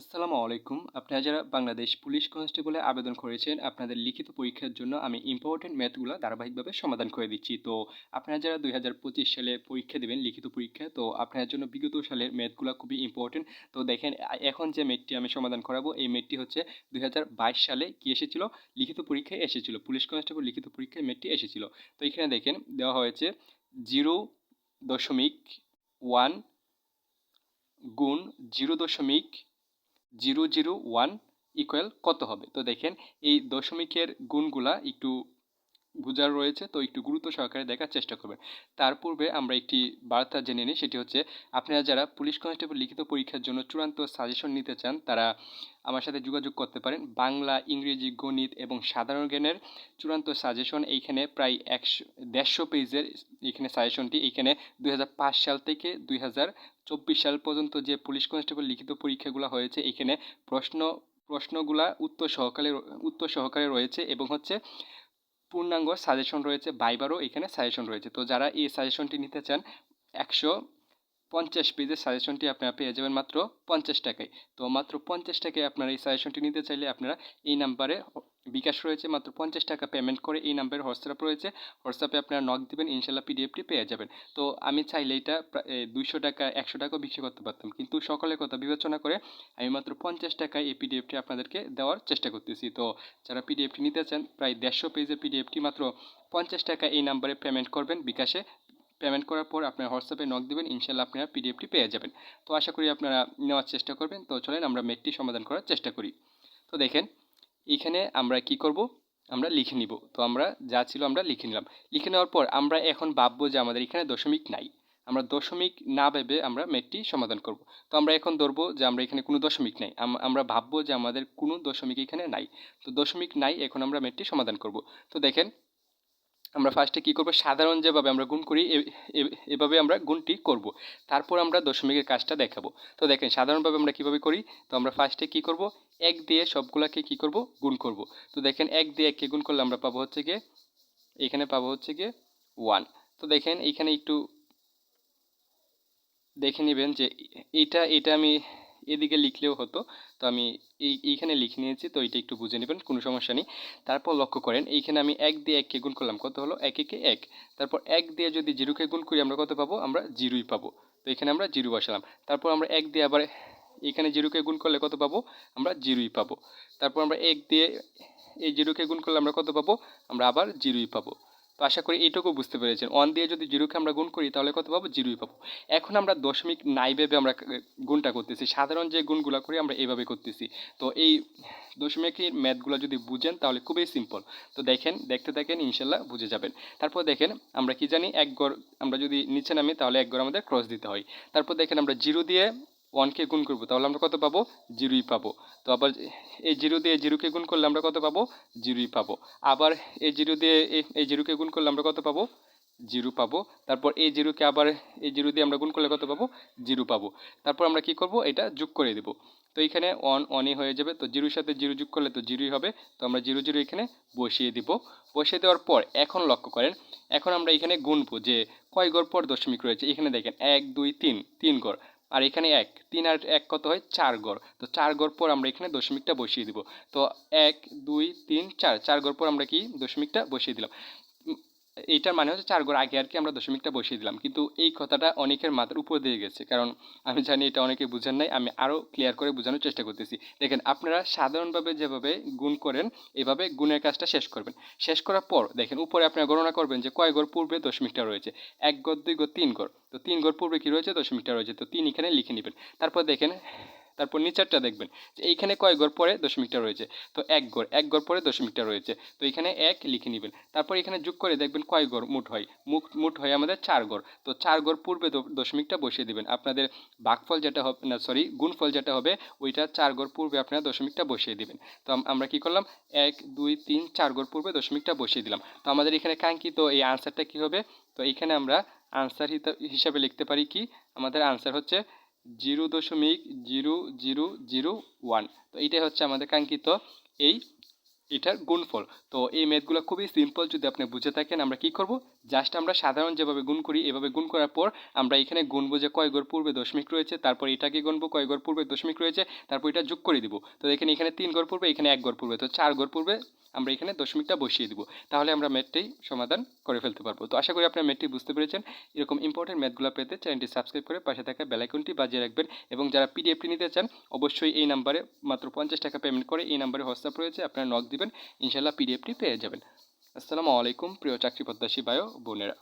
আসসালামু আলাইকুম। আপনারা যারা বাংলাদেশ পুলিশ কনস্টেবলে আবেদন করেছেন, আপনাদের লিখিত পরীক্ষার জন্য আমি ইম্পর্টেন্ট ম্যাথগুলো ধারাবাহিকভাবে সমাধান করে দিচ্ছি। তো আপনারা যারা দুই হাজার পঁচিশ সালে পরীক্ষা দেবেন, লিখিত পরীক্ষা, তো আপনার জন্য বিগত সালের ম্যাথগুলো খুবই ইম্পর্টেন্ট তো দেখেন, এখন যে ম্যাথটি আমি সমাধান করাবো, এই ম্যাথটি হচ্ছে দুই হাজার বাইশ সালে কি এসেছিল? লিখিত পরীক্ষায় এসেছিল। পুলিশ কনস্টেবল লিখিত পরীক্ষায় ম্যাথটি এসেছিল। তো এখানে দেখেন, দেওয়া হয়েছে জিরো দশমিক ওয়ান গুণ জিরো দশমিক জিরো জিরো ওয়ান ইকুয়াল কত হবে? তো দেখেন এই দশমিকের গুণগুলা একটু বোঝার রয়েছে, তো একটু গুরুত্ব সহকারে দেখার চেষ্টা করবেন। তার পূর্বে আমরা একটি বার্তা জেনে নিই, সেটি হচ্ছে, আপনারা যারা পুলিশ কনস্টেবল লিখিত পরীক্ষার জন্য চূড়ান্ত সাজেশন নিতে চান, তারা আমার সাথে যোগাযোগ করতে পারেন। বাংলা, ইংরেজি, গণিত এবং সাধারণ জ্ঞানের চূড়ান্ত সাজেশন এইখানে প্রায় একশো, দেড়শো পেজের এখানে সাজেশনটি এইখানে দুই হাজার পাঁচ সাল থেকে দুই সাল পর্যন্ত যে পুলিশ কনস্টেবল লিখিত পরীক্ষাগুলো হয়েছে এখানে প্রশ্ন, প্রশ্নগুলা উত্তর সহকারে উত্তর সহকারে রয়েছে এবং হচ্ছে পূর্ণাঙ্গ সাজেশন রয়েছে বাইবারও এখানে সাজেশন রয়েছে। তো যারা এই সাজেশনটি নিতে চান, একশো পঞ্চাশ পেজের সাজেশনটি আপনারা পেয়ে যাবেন মাত্র পঞ্চাশ টাকায়। তো মাত্র পঞ্চাশ টাকায় আপনারা এই সাজেশনটি নিতে চাইলে আপনারা এই নাম্বারে বিকাশ রয়েছে মাত্র পঞ্চাশ টাকা পেমেন্ট করে এই নাম্বারে হোয়াটসঅ্যাপ রয়েছে। হোয়াটসঅ্যাপে আপনারা নক দিবেন, ইনশাল্লাহ পিডিএফটি পেয়ে যাবেন। তো আমি চাইলে এটা দুইশো টাকা, একশো টাকাও বিক্রি করতে পারতাম। কিন্তু সকলের কথা বিবেচনা করে আমি মাত্র পঞ্চাশ টাকায় এই পিডিএফটি আপনাদেরকে দেওয়ার চেষ্টা করতেছি। তো যারা পিডিএফটি নিতে চান, প্রায় দেড়শো পেজের পিডিএফটি মাত্র পঞ্চাশ টাকা এই নাম্বারে পেমেন্ট করবেন বিকাশে। পেমেন্ট করার পর আপনার হোয়াটসঅ্যাপে নক দেবেন, ইনশাল্লাহ আপনারা পিডিএফটি পেয়ে যাবেন। তো আশা করি আপনারা নেওয়ার চেষ্টা করবেন। তো চলেন আমরা মেটটি সমাধান করার চেষ্টা করি। তো দেখেন এইখানে আমরা কি করব? আমরা লিখে নিব। তো আমরা যা ছিল আমরা লিখে নিলাম। লিখে নেওয়ার পর আমরা এখন ভাববো যে আমাদের এখানে দশমিক নাই। আমরা দশমিক না ভেবে আমরা মেটটি সমাধান করব। তো আমরা এখন ধরবো যে আমরা এখানে কোনো দশমিক নাই। আমরা ভাববো যে আমাদের কোনো দশমিক এখানে নাই। তো দশমিক নাই এখন আমরা মেটটি সমাধান করব। তো দেখেন আমরা ফার্স্টে কী করব? সাধারণ যেভাবে আমরা গুণ করি এভাবে আমরা গুণটি করব। তারপর আমরা দশমিকের কাজটা দেখাবো। তো দেখেন, সাধারণভাবে আমরা কীভাবে করি? তো আমরা ফার্স্টে কি করব? এক দিয়ে সবগুলাকে কি করব? গুণ করব। তো দেখেন, এক দিয়ে এককে গুণ করলে আমরা পাবো হচ্ছে গিয়ে, এখানে পাবো হচ্ছে গিয়ে ওয়ান তো দেখেন এইখানে একটু দেখে নেবেন যে এটা এটা আমি এদিকে লিখলেও হতো। তো আমি এই, এইখানে লিখে নিয়েছি, তো এটা একটু বুঝে নেবেন, কোনো সমস্যা নেই। তারপর লক্ষ্য করেন, এইখানে আমি এক দিয়ে এককে গুণ করলাম। কত হলো? এক, একে এক। তারপর এক দিয়ে যদি জিরোকে গুণ করি, আমরা কত পাবো? আমরা জিরোই পাবো। তো এখানে আমরা জিরো বসালাম। তারপর আমরা এক দিয়ে আবার এখানে জিরোকে গুণ করলে কত পাবো? আমরা জিরোই পাবো। তারপর আমরা এক দিয়ে এই জিরোকে গুণ করলে আমরা কত পাবো? আমরা আবার জিরোই পাবো। তো আশা করি এইটুকু বুঝতে পেরেছেন। ওয়ান দিয়ে যদি জিরোকে আমরা গুণ করি, তাহলে কত পাবো? জিরোই পাবো। এখন আমরা দশমিক নাই ভেবে আমরা গুণটা করতেছি। সাধারণ যে গুণগুলো করি, আমরা এইভাবে করতেছি। তো এই দশমিকের ম্যাথগুলো যদি বুঝেন, তাহলে খুবই সিম্পল তো দেখেন, দেখতে থাকেন, ইনশাল্লাহ বুঝে যাবেন। তারপর দেখেন, আমরা কি জানি? এক গড়, আমরা যদি নিচে নামি, তাহলে এক গড় আমাদের ক্রস দিতে হয়। তারপর দেখেন, আমরা জিরো দিয়ে ওয়ানকে গুণ করব, তাহলে আমরা কত পাবো? জিরোই পাবো। তো আবার এই জিরো দিয়ে জিরোকে গুণ করলে আমরা কত পাবো? জিরোই পাবো। আবার এই জিরো দিয়ে এই- জিরোকে গুণ করলে আমরা কত পাবো? জিরো পাবো। তারপর এই জিরোকে আবার এই জিরো দিয়ে আমরা গুণ করলে কত পাবো? জিরো পাবো। তারপর আমরা কি করব? এটা যোগ করে দেব। তো এখানে অন অনই হয়ে যাবে। তো জিরোর সাথে জিরো যোগ করলে তো জিরোই হবে। তো আমরা জিরো জিরো এখানে বসিয়ে দিব। বসিয়ে দেওয়ার পর এখন লক্ষ্য করেন, এখন আমরা এখানে গুনবো যে কয় গড় পর দশমিক রয়েছে? এখানে দেখেন, এক, দুই, তিন তিন গড়। আর এখানে এক, তিন আর এক কত হয়? চার গড়। তো চার গড় পর আমরা এখানে দশমিকটা বসিয়ে দিব। তো এক, দুই, তিন, চার চার গড় পর আমরা কি? দশমিকটা বসিয়ে দিলাম। এইটার মানে হচ্ছে চার গড় আগে আর কি আমরা দশমিকটা বসিয়ে দিলাম। কিন্তু এই কথাটা অনেকের মাথার উপর দিয়ে গেছে। কারণ আমি জানি এটা অনেকে বুঝেন নাই, আমি আরও ক্লিয়ার করে বোঝানোর চেষ্টা করতেছি। দেখেন, আপনারা সাধারণভাবে যেভাবে গুণ করেন, এভাবে গুণের কাজটা শেষ করবেন। শেষ করার পর দেখেন, উপরে আপনারা গণনা করবেন যে কয় গড় পূর্বে দশমিকটা রয়েছে। এক গড়, দুই গড়, তিন গড়। তো তিন গড় পূর্বে কী রয়েছে? দশমিকটা রয়েছে। তো তিন এখানে লিখে নেবেন। তারপর দেখেন তারপর নিচেরটা দেখবেন, যে এইখানে কয় গড় পরে দশমিকটা রয়েছে, তো এক গড় এক গড় পরে দশমিকটা রয়েছে, তো এখানে এক লিখে নেবেন, তারপর এখানে যোগ করে দেখবেন কয় গড় মুঠ হয় মুখ মুঠ হয় আমাদের চার গড়, তো চার গড় পূর্বে দশমিকটা বসিয়ে দেবেন, আপনাদের ভাগফল যেটা হবে, না সরি গুণফল যেটা হবে, ওইটা চার গড় পূর্বে আপনারা দশমিকটা বসিয়ে দেবেন, তো আমরা কি করলাম, এক, দুই, তিন, চার গড় পূর্বে দশমিকটা বসিয়ে দিলাম, তো আমাদের এখানে কাঙ্ক্ষিত এই আনসারটা কি হবে, তো এখানে আমরা আনসার হিসাবে লিখতে পারি কি, আমাদের আনসার হচ্ছে জিরো দশমিক জিরো জিরো জিরো ওয়ান। তো এটাই হচ্ছে আমাদের কাঙ্ক্ষিত এই এটার গুণফল। তো এই ম্যাথগুলো খুবই সিম্পল যদি আপনি বুঝে থাকেন আমরা কি করব? জাস্ট আমরা সাধারণ যেভাবে গুণ করি, এভাবে গুণ করার পর আমরা এখানে গুনবো যে কয় ঘর পূর্বে দশমিক রয়েছে, তারপর এটাকে গুনবো কয় ঘর পূর্বে দশমিক রয়েছে, তারপর এটা যোগ করে দিব। তো এখানে এখানে তিন ঘর পূর্বে, এখানে এক ঘর পূর্বে, তো চার ঘর পূর্বে আমরা এখানে দশমিকটা বসিয়ে দিব। তাহলে আমরা ম্যাথটি সমাধান করে ফেলতে পারব। তো আশা করি আপনার ম্যাথটি বুঝতে পেরেছেন। এরকম ইম্পর্টেন্ট ম্যাথগুলো পেতে চ্যানেলটি সাবস্ক্রাইব করে পাশে থাকা বেলাইকনটি বাজিয়ে রাখবেন এবং যারা পিডিএফটি নিতে চান, অবশ্যই এই নাম্বারে মাত্র পঞ্চাশ টাকা পেমেন্ট করে এই নাম্বারে হোয়াটসঅ্যাপ রয়েছে, আপনারা নক দিবেন ইনশাল্লাহ পিডিএফটি পেয়ে যাবেন। আসসালামু আলাইকুম প্রিয় চাকরি প্রত্যাশী বায়ো বোনেরা।